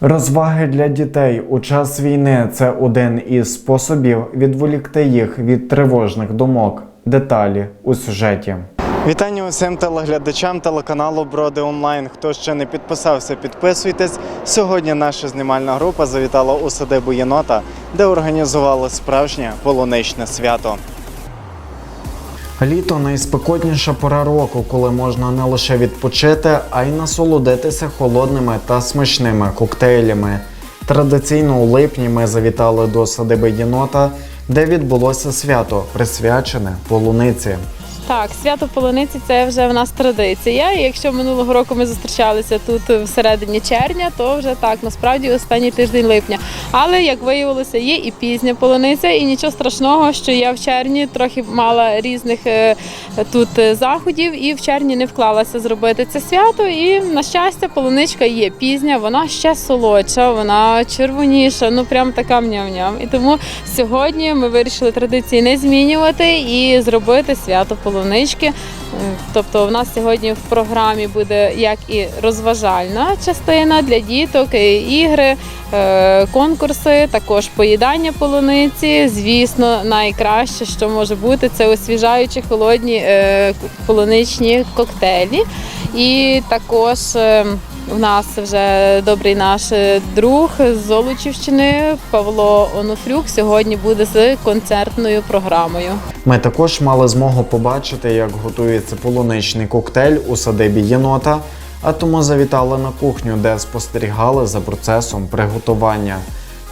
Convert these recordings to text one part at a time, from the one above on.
Розваги для дітей у час війни це один із способів відволікти їх від тривожних думок. Деталі у сюжеті. Вітання усім телеглядачам телеканалу Броди Онлайн. Хто ще не підписався, підписуйтесь. Сьогодні наша знімальна група завітала у садибу єнота, де організували справжнє полуничне свято. Літо найспекотніша пора року, коли можна не лише відпочити, а й насолодитися холодними та смачними коктейлями. Традиційно у липні ми завітали до садиби єнота, де відбулося свято, присвячене полуниці. Так, свято полуниці це вже в нас традиція. Якщо минулого року ми зустрічалися тут в середині червня, то вже так насправді останній тиждень липня. Але як виявилося, є і пізня полуниця, і нічого страшного, що я в червні трохи мала різних е, тут заходів, і в червні не вклалася зробити це свято. І на щастя, полуничка є пізня, вона ще солодша, вона червоніша, ну прям така мням-ням. І тому сьогодні ми вирішили традиції не змінювати і зробити свято полунички. Е, Тобто, в нас сьогодні в програмі буде як і розважальна частина для діток, і ігри, е, конкурси, також поїдання полуниці. Звісно, найкраще, що може бути, це освіжаючі холодні е, полуничні коктейлі. І також в нас вже добрий наш е, друг з Золочівщини Павло Онуфрюк сьогодні буде з концертною програмою. Ми також мали змогу побачити, як готується полуничний коктейль у садибі єнота, а тому завітали на кухню, де спостерігали за процесом приготування.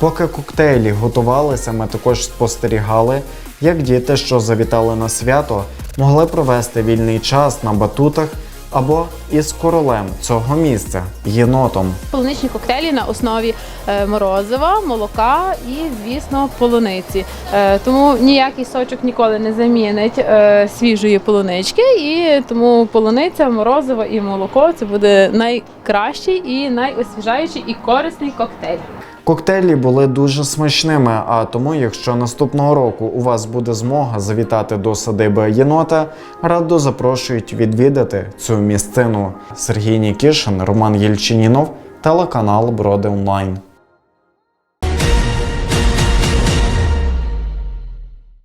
Поки коктейлі готувалися, ми також спостерігали, як діти, що завітали на свято, могли провести вільний час на батутах або із королем цього місця єнотом. Полуничні коктейлі на основі е, морозива, молока і, звісно, полуниці. Е, Тому ніякий сочок ніколи не замінить е, свіжої полунички, і тому полуниця, морозиво і молоко це буде найкращий і найосвіжаючий і корисний коктейль. Коктейлі були дуже смачними, а тому, якщо наступного року у вас буде змога завітати до садиби єнота, радо запрошують відвідати цю місцину. Сергій Нікішин, Роман Єльчинінов, телеканал Броди Онлайн.